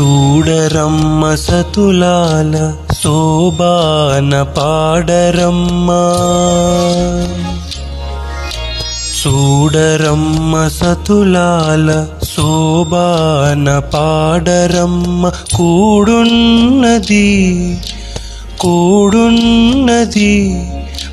చూడరమ్మ సతులాల శోభాన పాడరమ్మా. చూడరమ్మ సతులాల శోభాన పాడరమ్మ. కూడున్నది కూడున్నది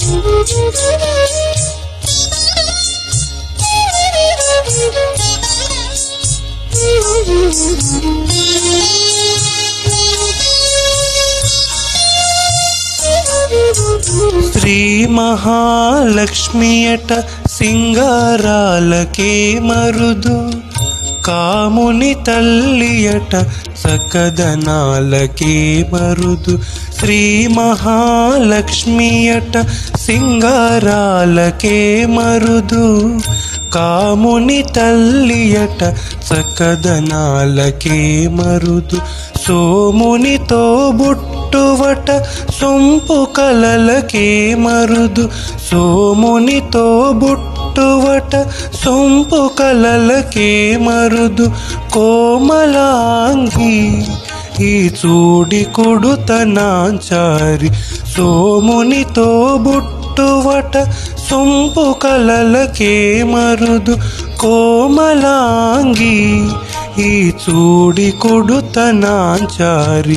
శ్రీ మహాలక్ష్మి అట సింగారాలకే మరుదు. కాముని తల్లియట సకదనాలకే మరుదు. శ్రీ మహాలక్ష్మియట సింగారాలకే మరుదు. కాముని తల్లియట సకదనాలకే మరుదు. సోమునితో బుట్టువట సొంపు కలలకే మరుదు. సోమునితో బుట్టు బుట్టువట సొంపు కలలకే మరుదు కోమలాంగి. ఈ చూడి కొడుతనాచారి సోమునితో బుట్టువట సొంపు కలలకే మరుదు కోమలాంగి. ఈ చూడి కొడుతనాచారి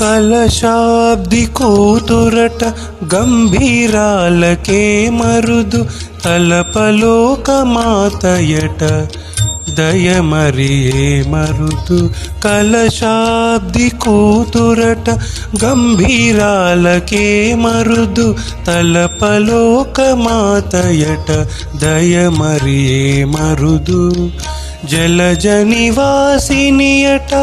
కలశాబ్ది కూతురట గంభీరాలకే మరుదు తలపలోక మాతయట దయమరియే మరుదు కలశాబ్ది కూతురట గంభీరాలకే మరుదు తలపలోక మాతయట దయమరియే మరుదు జలజ నివాసినియట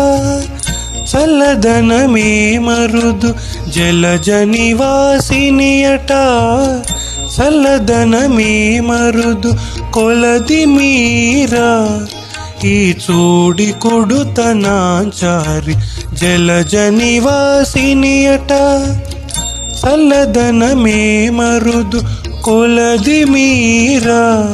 చల్లదనమే మరుదు జలజ నివాసినియట చల్లదనమే మరుదు కొలది మీరా. ఈ చూడి కొడుతనాచారి జలజ నివాసినియట చల్లదనమే మరుదు కొలది మీరా.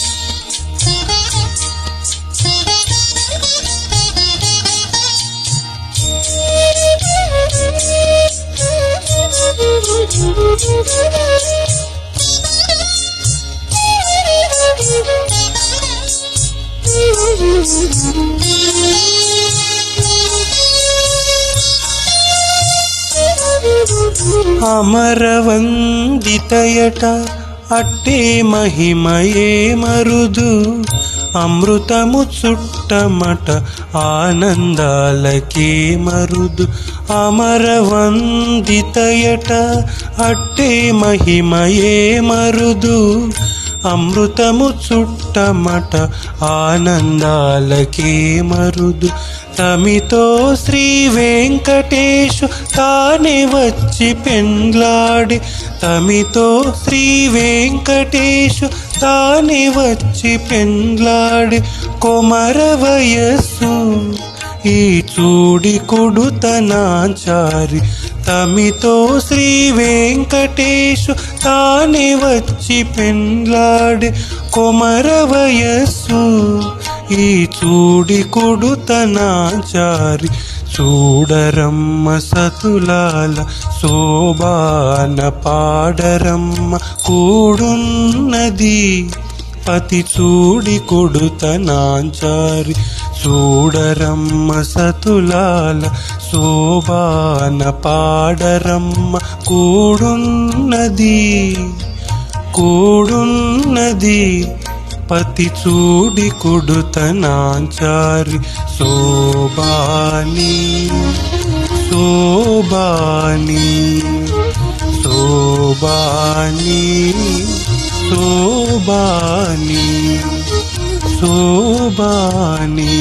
అమరవందితయట అట్టే మహిమయే మరుదు. అమృతము చుట్టమట ఆనందాలకే మరుదు. అమరవందితయట అట్టే మహిమయే మరుదు. అమృతము చుట్టమట ఆనందాలకే మరుదు. తమితో శ్రీ వెంకటేశు తానే వచ్చి పెండ్లాడి. తమితో శ్రీ వెంకటేశు తానే వచ్చి పెండ్లాడి. కొమర వయస్సు ఈ చూడి కొడుతనాచారి తమితో శ్రీ వెంకటేశు తానే వచ్చి పెండ్లాడి కొమర వయస్సు. ఈ చూడి కొడుతనాచారి చూడరమ్మ సతులాల శోభాన పాడరమ్మ కూడున్నది. పతి చూడి కొడుత నాంచారి. చూడరమ్మ సతులాల శోభాన పాడరమ్మ కూడున్నది. కూడున్నది. పతి చూడి కొడుత నాంచారి. శోభాని శోభాని శోభాని. శోభాని శోభాని